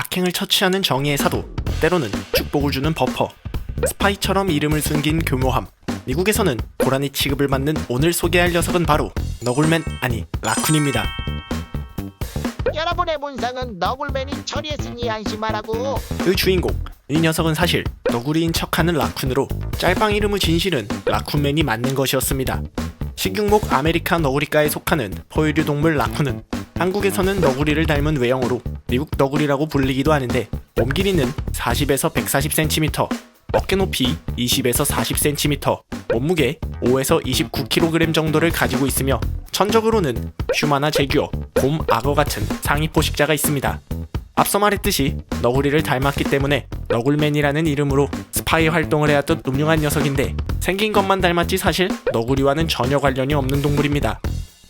악행을 처치하는 정의의 사도, 때로는 축복을 주는 버퍼, 스파이처럼 이름을 숨긴 교묘함. 미국에서는 고라니 취급을 받는 오늘 소개할 녀석은 바로 너굴맨 아니 라쿤입니다. 여러분의 문상은 너굴맨이 처리했으니 안심하라고 그 주인공 이 녀석은 사실 너구리인 척하는 라쿤으로 짤방 이름의 진실은 라쿤맨이 맞는 것이었습니다. 식육목 아메리카 너구리과에 속하는 포유류 동물 라쿤은 한국에서는 너구리를 닮은 외형으로 미국 너구리라고 불리기도 하는데 몸 길이는 40에서 140cm, 어깨 높이 20에서 40cm, 몸무게 5에서 29kg 정도를 가지고 있으며 천적으로는 슈마나 제규어, 곰, 악어 같은 상위 포식자가 있습니다. 앞서 말했듯이 너구리를 닮았기 때문에 너굴맨이라는 이름으로 스파이 활동을 해왔던 음흉한 녀석인데 생긴 것만 닮았지 사실 너구리와는 전혀 관련이 없는 동물입니다.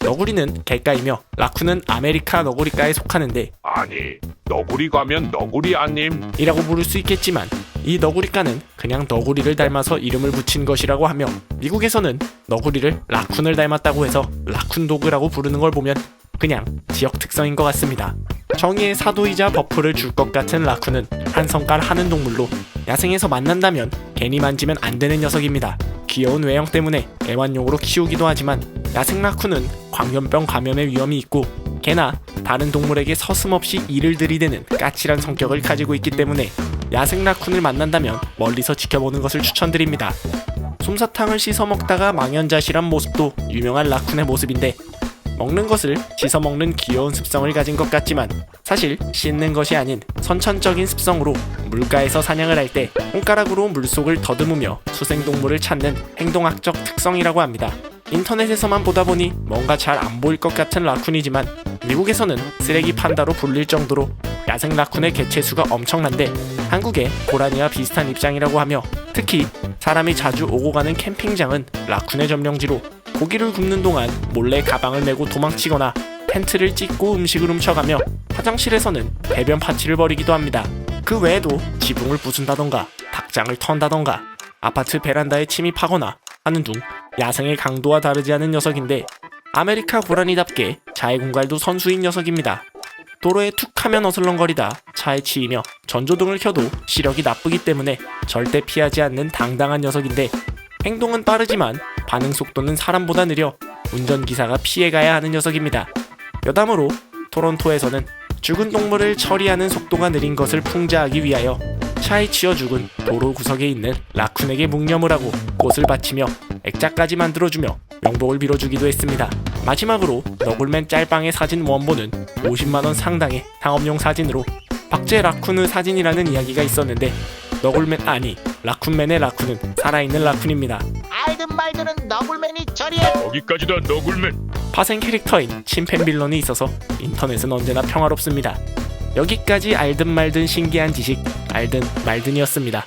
너구리는 객가이며 라쿤은 아메리카 너구리과에 속하는데 아니 너구리 가면 너구리 아님 이라고 부를 수 있겠지만 이 너구리과는 그냥 너구리를 닮아서 이름을 붙인 것이라고 하며 미국에서는 너구리를 라쿤을 닮았다고 해서 라쿤 도그라고 부르는 걸 보면 그냥 지역 특성인 것 같습니다. 정의의 사도이자 버프를 줄 것 같은 라쿤은 한 성깔 하는 동물로 야생에서 만난다면 괜히 만지면 안 되는 녀석입니다. 귀여운 외형 때문에 애완용으로 키우기도 하지만 야생 라쿤은 광견병 감염의 위험이 있고 개나 다른 동물에게 서슴없이 이를 들이대는 까칠한 성격을 가지고 있기 때문에 야생 라쿤을 만난다면 멀리서 지켜보는 것을 추천드립니다. 솜사탕을 씻어 먹다가 망연자실한 모습도 유명한 라쿤의 모습인데 먹는 것을 씻어 먹는 귀여운 습성을 가진 것 같지만 사실 씻는 것이 아닌 선천적인 습성으로 물가에서 사냥을 할 때 손가락으로 물속을 더듬으며 수생동물을 찾는 행동학적 특성이라고 합니다. 인터넷에서만 보다 보니 뭔가 잘 안 보일 것 같은 라쿤이지만 미국에서는 쓰레기 판다로 불릴 정도로 야생 라쿤의 개체수가 엄청난데 한국의 고라니와 비슷한 입장이라고 하며 특히 사람이 자주 오고 가는 캠핑장은 라쿤의 점령지로 고기를 굽는 동안 몰래 가방을 메고 도망치거나 텐트를 찢고 음식을 훔쳐가며 화장실에서는 배변 파티를 벌이기도 합니다. 그 외에도 지붕을 부순다던가 닭장을 턴다던가 아파트 베란다에 침입하거나 하는 등 야생의 강도와 다르지 않은 녀석인데 아메리카 고라니답게 자해 공갈도 선수인 녀석입니다. 도로에 툭 하면 어슬렁거리다 차에 치이며 전조등을 켜도 시력이 나쁘기 때문에 절대 피하지 않는 당당한 녀석인데 행동은 빠르지만 반응 속도는 사람보다 느려 운전기사가 피해가야 하는 녀석입니다. 여담으로 토론토에서는 죽은 동물을 처리하는 속도가 느린 것을 풍자하기 위하여 차에 치여 죽은 도로 구석에 있는 라쿤에게 묵념을 하고 꽃을 바치며 액자까지 만들어주며 명복을 빌어주기도 했습니다. 마지막으로 너굴맨 짤방의 사진 원본은 50만원 상당의 상업용 사진으로 박제 라쿤의 사진이라는 이야기가 있었는데 너굴맨 아니 라쿤맨의 라쿤은 살아있는 라쿤입니다. 알든 말든은 너굴맨이 처리해 거기까지다 너굴맨 파생 캐릭터인 침팬 빌런이 있어서 인터넷은 언제나 평화롭습니다. 여기까지 알든 말든 신기한 지식 알든 말든이었습니다.